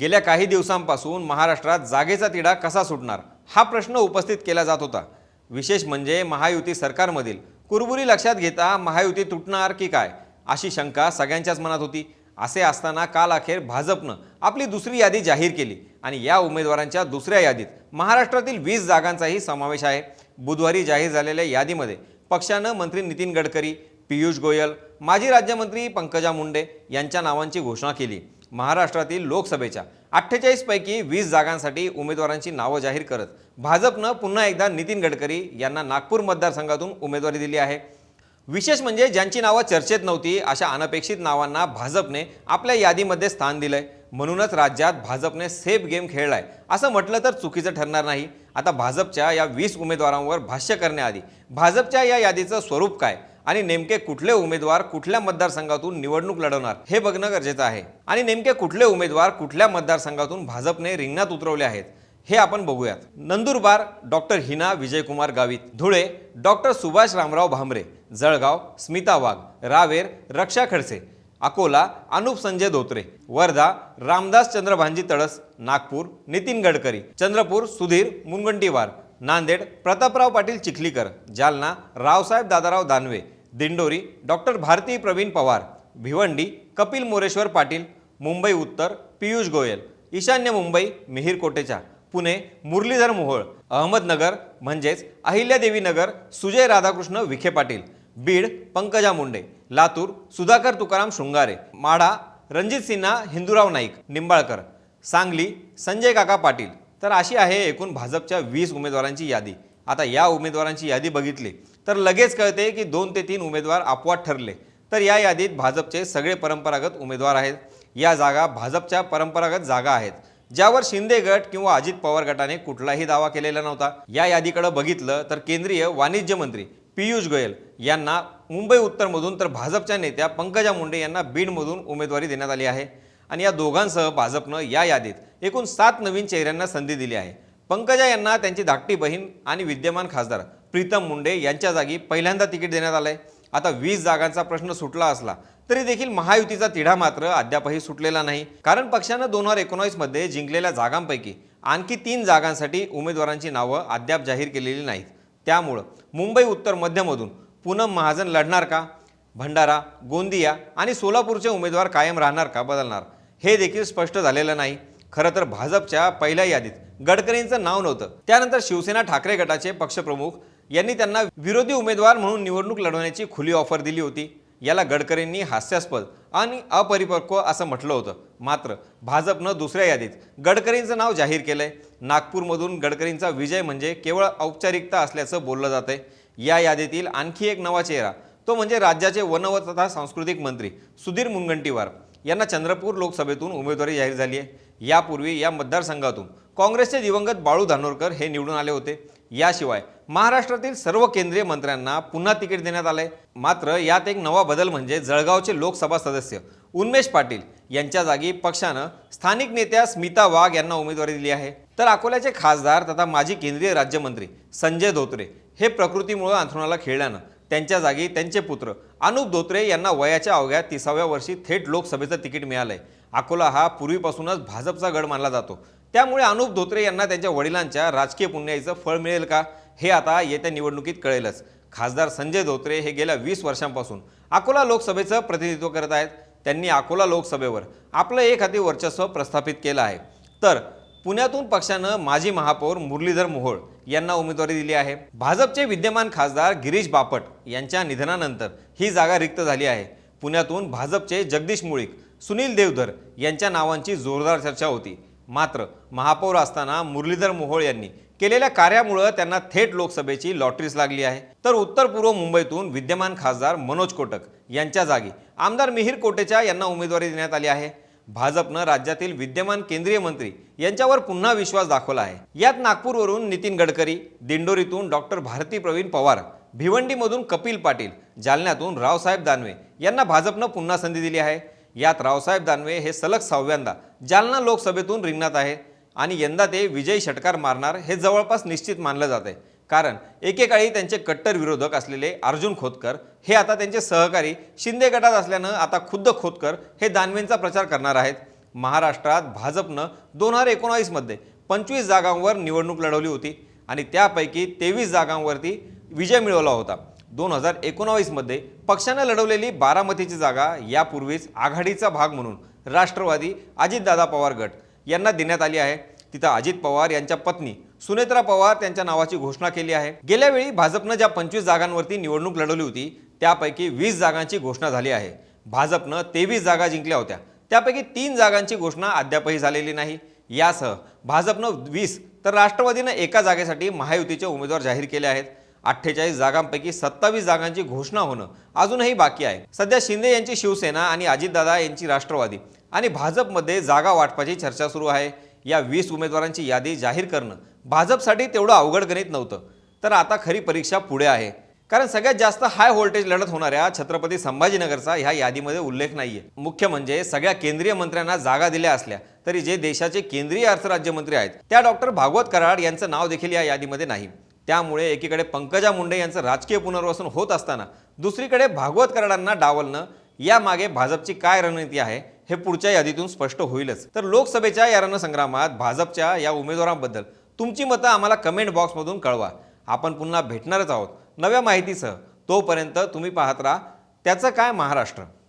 गेल्या काही दिवसांपासून महाराष्ट्रात जागेचा तिढा कसा सुटणार? हा प्रश्न उपस्थित केला जात होता. विशेष म्हणजे महायुती सरकारमधील कुरबुरी लक्षात घेता महायुती तुटणार की काय? अशी शंका सगळ्यांच्याच मनात होती. असे असताना काल अखेर भाजपनं आपली दुसरी यादी जाहीर केली आणि या उमेदवारांच्या दुसऱ्या यादीत महाराष्ट्रातील वीस जागांचाही समावेश आहे. बुधवारी जाहीर झालेल्या यादीमध्ये पक्षानं मंत्री नितीन गडकरी पियुष गोयल माजी राज्यमंत्री पंकजा मुंडे यांच्या नावांची घोषणा केली. महाराष्ट्रातील लोकसभेच्या अठ्ठेचाळीसपैकी वीस जागांसाठी उमेदवारांची नावं जाहीर करत भाजपनं पुन्हा एकदा नितीन गडकरी यांना नागपूर मतदारसंघातून उमेदवारी दिली आहे. विशेष म्हणजे ज्यांची नावं चर्चेत नव्हती अशा अनपेक्षित नावांना भाजपने आपल्या यादीमध्ये स्थान दिलंय. म्हणूनच राज्यात भाजपने सेफ गेम खेळलाय. असं म्हटलं तर चुकीचं ठरणार नाही. आता भाजपच्या या वीस उमेदवारांवर भाष्य करण्याआधी भाजपच्या या यादीचं स्वरूप काय? आणि नेमके कुठले उमेदवार कुठल्या मतदारसंघातून निवडणूक लढवणार हे बघणं गरजेचं आहे. आणि नेमके कुठले उमेदवार कुठल्या मतदारसंघातून भाजपने रिंगणात उतरवले आहेत हे आपण बघूयात. Nandurbar doctor Heena Vijaykumar Gavit Dhule doctor Subhash Ramrao Bhamre Jalgaon Smita Wagh Raver Raksha Khadse Akola Anup Sanjay Dhotre Wardha Ramdas Chandrabhanji Talas Nagpur Nitin Gadkari Chandrapur Sudhir Mungantiwar Nanded Prataprao Patil Chikhlikar Jalna Raosaheb Dadarao Danve Dindori doctor Bharati Pravin Pawar Bhiwandi Kapil Moreshwar Patil Mumbai उत्तर पियुष गोयल ईशान्य मुंबई मिहीर कोटेचा पुणे मुरलीधर मोहोळ अहमदनगर म्हणजेच अहिल्यादेवी नगर सुजय राधाकृष्ण विखे पाटील बीड पंकजा मुंडे लातूर सुधाकर तुकाराम शृंगारे माढा रणजित सिन्हा हिंदूराव नाईक निंबाळकर सांगली संजय काका पाटील. तर अशी आहे एकूण भाजपच्या वीस उमेदवारांची यादी. आता या उमेदवारांची यादी बघितली तर लगेच कळते की दोन ते तीन उमेदवार अपवाद ठरले. तर या यादीत भाजपचे सगळे परंपरागत उमेदवार आहेत. या जागा भाजपच्या परंपरागत जागा आहेत. ज्यावर शिंदे गट किंवा अजित पवार गटाने कुठलाही दावा केलेला नव्हता. या यादीकडे बघितलं तर केंद्रीय वाणिज्य मंत्री पियुष गोयल यांना मुंबई उत्तरमधून तर भाजपच्या नेत्या पंकजा मुंडे यांना बीडमधून उमेदवारी देण्यात आली आहे. आणि या दोघांसह भाजपनं या यादीत एकूण सात नवीन चेहऱ्यांना संधी दिली आहे. पंकजा यांना त्यांची धाकटी बहीण आणि विद्यमान खासदार प्रीतम मुंडे यांच्या जागी पहिल्यांदा तिकीट देण्यात आलं आहे आता वीस जागांचा प्रश्न सुटला असला तरी देखील महायुतीचा तिढा मात्र अद्यापही सुटलेला नाही. कारण पक्षानं दोन हजार एकोणावीसमध्ये जिंकलेल्या जागांपैकी आणखी तीन जागांसाठी उमेदवारांची नावं अद्याप जाहीर केलेली नाहीत. त्यामुळं मुंबई उत्तर मध्यमधून पूनम महाजन लढणार का? भंडारा गोंदिया आणि सोलापूरचे उमेदवार कायम राहणार का? बदलणार. हे देखील स्पष्ट झालेलं नाही. खरं तर भाजपच्या पहिल्या यादीत गडकरींचं नाव नव्हतं. त्यानंतर शिवसेना ठाकरे गटाचे पक्षप्रमुख यांनी त्यांना विरोधी उमेदवार म्हणून निवडणूक लढवण्याची खुली ऑफर दिली होती. याला गडकरींनी हास्यास्पद आणि अपरिपक्व असं म्हटलं होतं. मात्र भाजपनं दुसऱ्या यादीत गडकरींचं नाव जाहीर केलंय. नागपूरमधून गडकरींचा विजय म्हणजे केवळ औपचारिकता असल्याचं बोललं जातंय. या यादीतील आणखी एक नवा चेहरा तो म्हणजे राज्याचे वन तथा सांस्कृतिक मंत्री सुधीर मुनगंटीवार. यांना चंद्रपूर लोकसभेतून उमेदवारी जाहीर झाली आहे. यापूर्वी या मतदारसंघातून काँग्रेसचे दिवंगत बाळू धानोरकर हे निवडून आले होते. याशिवाय महाराष्ट्रातील सर्व केंद्रीय मंत्र्यांना पुन्हा तिकीट देण्यात आलंय. मात्र यात एक नवा बदल म्हणजे जळगावचे लोकसभा सदस्य उन्मेश पाटील यांच्या जागी पक्षानं स्थानिक नेत्या स्मिता वाघ यांना उमेदवारी दिली आहे. तर अकोल्याचे खासदार तथा माजी केंद्रीय राज्यमंत्री संजय धोत्रे हे प्रकृतीमुळे अंथरुणाला खेळल्यानं त्यांच्या जागी त्यांचे पुत्र. अनुप धोत्रे यांना वयाच्या अवघ्या तिसाव्या वर्षी थेट लोकसभेचं तिकीट मिळालंय. अकोला हा पूर्वीपासूनच भाजपचा गड मानला जातो. त्यामुळे अनुप धोत्रे यांना त्यांच्या वडिलांच्या राजकीय पुण्याईचं फळ मिळेल का? हे आता येत्या निवडणुकीत कळेलच. खासदार संजय धोत्रे हे गेल्या वीस वर्षांपासून अकोला लोकसभेचं प्रतिनिधित्व करत आहेत. त्यांनी अकोला लोकसभेवर आपलं एक हाती वर्चस्व प्रस्थापित केलं आहे. तर पुण्यातून पक्षानं माजी महापौर मुरलीधर मोहोळ यांना उमेदवारी दिली आहे. भाजपचे विद्यमान खासदार गिरीश बापट यांच्या निधनानंतर ही जागा रिक्त झाली आहे. पुण्यातून भाजपचे जगदीश मुळीक सुनील देवधर यांच्या नावांची जोरदार चर्चा होती. मात्र महापौर असताना मुरलीधर मोहोळ यांनी केलेल्या कार्यामुळं त्यांना थेट लोकसभेची लॉटरीच लागली आहे. तर उत्तर पूर्व मुंबईतून विद्यमान खासदार मनोज कोटक यांच्या जागी आमदार मिहीर कोटेचा यांना उमेदवारी देण्यात आली आहे. भाजपनं राज्यातील विद्यमान केंद्रीय मंत्री यांच्यावर पुन्हा विश्वास दाखवला आहे. यात नागपूरवरून नितीन गडकरी दिंडोरीतून डॉक्टर भारती प्रवीण पवार भिवंडीमधून कपिल पाटील जालन्यातून रावसाहेब दानवे यांना भाजपनं पुन्हा संधी दिली आहे. यात रावसाहेब दानवे हे सलग सहाव्यांदा जालना लोकसभेतून रिंगणात आहे आणि यंदा ते विजयी षटकार मारणार हे जवळपास निश्चित मानलं जाते कारण एकेकाळी त्यांचे कट्टर विरोधक असलेले अर्जुन खोतकर हे आता त्यांचे सहकारी शिंदे गटात असल्यानं आता खुद्द खोतकर हे दानवेंचा प्रचार करणार आहेत. महाराष्ट्रात भाजपनं दोन हजार एकोणावीसमध्ये पंचवीस जागांवर निवडणूक लढवली होती आणि त्यापैकी तेवीस जागांवरती विजय मिळवला होता. दोन हजार एकोणावीसमध्ये पक्षानं लढवलेली बारामतीची जागा यापूर्वीच आघाडीचा भाग म्हणून राष्ट्रवादी अजितदादा पवार गट यांना देण्यात आली आहे. तिथं अजित पवार यांच्या पत्नी सुनेत्रा पवार त्यांच्या नावाची घोषणा केली आहे. गेल्या वेळी भाजपनं ज्या पंचवीस जागांवरती निवडणूक लढवली होती त्यापैकी वीस जागांची घोषणा झाली आहे. भाजपनं तेवीस जागा जिंकल्या होत्या. त्यापैकी तीन जागांची घोषणा अद्यापही झालेली नाही. यासह भाजपनं वीस तर राष्ट्रवादीनं एका जागेसाठी महायुतीचे उमेदवार जाहीर केले आहेत. अठ्ठेचाळीस जागांपैकी सत्तावीस जागांची घोषणा होणं अजूनही बाकी आहे. सध्या शिंदे यांची शिवसेना आणि अजितदादा यांची राष्ट्रवादी आणि भाजपमध्ये जागा वाटपाची चर्चा सुरू आहे. या वीस उमेदवारांची यादी जाहीर करणं भाजपसाठी तेवढं अवघड गणित नव्हतं. तर आता खरी परीक्षा पुढे आहे. कारण सगळ्यात जास्त हाय व्होल्टेज लढत होणाऱ्या छत्रपती संभाजीनगरचा ह्या यादीमध्ये उल्लेख नाहीये. मुख्य म्हणजे सगळ्या केंद्रीय मंत्र्यांना जागा दिल्या असल्या तरी जे देशाचे केंद्रीय अर्थराज्यमंत्री आहेत त्या डॉक्टर भागवत कराड यांचं नाव देखील या यादीमध्ये नाही. त्यामुळे एकीकडे पंकजा मुंडे यांचं राजकीय पुनर्वसन होत असताना दुसरीकडे भागवत कराडांना डावलणं यामागे भाजपची काय रणनीती आहे हे पुढच्या यादीतून स्पष्ट होईलच. तर लोकसभेच्या या रणसंग्रामात भाजपच्या या उमेदवारांबद्दल तुमची मतं आम्हाला कमेंट बॉक्समधून कळवा. आपण पुन्हा भेटणारच आहोत. नव्या माहितीसह तोपर्यंत तुम्ही पाहत राहा. त्याचं काय महाराष्ट्र?